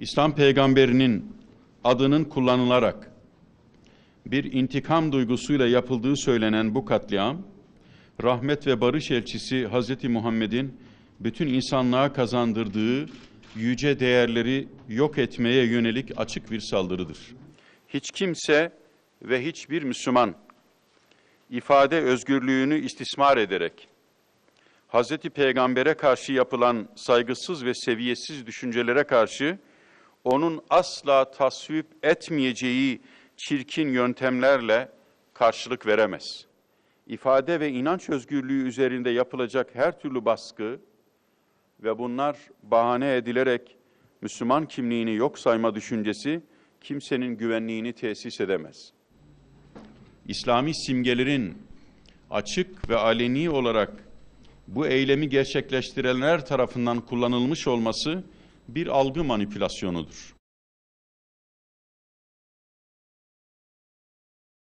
İslam peygamberinin adının kullanılarak bir intikam duygusuyla yapıldığı söylenen bu katliam, rahmet ve barış elçisi Hz. Muhammed'in bütün insanlığa kazandırdığı yüce değerleri yok etmeye yönelik açık bir saldırıdır. Hiç kimse ve hiçbir Müslüman ifade özgürlüğünü istismar ederek Hz. Peygamber'e karşı yapılan saygısız ve seviyesiz düşüncelere karşı onun asla tasvip etmeyeceği çirkin yöntemlerle karşılık veremez. İfade ve inanç özgürlüğü üzerinde yapılacak her türlü baskı ve bunlar bahane edilerek Müslüman kimliğini yok sayma düşüncesi kimsenin güvenliğini tesis edemez. İslami simgelerin açık ve aleni olarak bu eylemi gerçekleştirenler tarafından kullanılmış olması bir algı manipülasyonudur.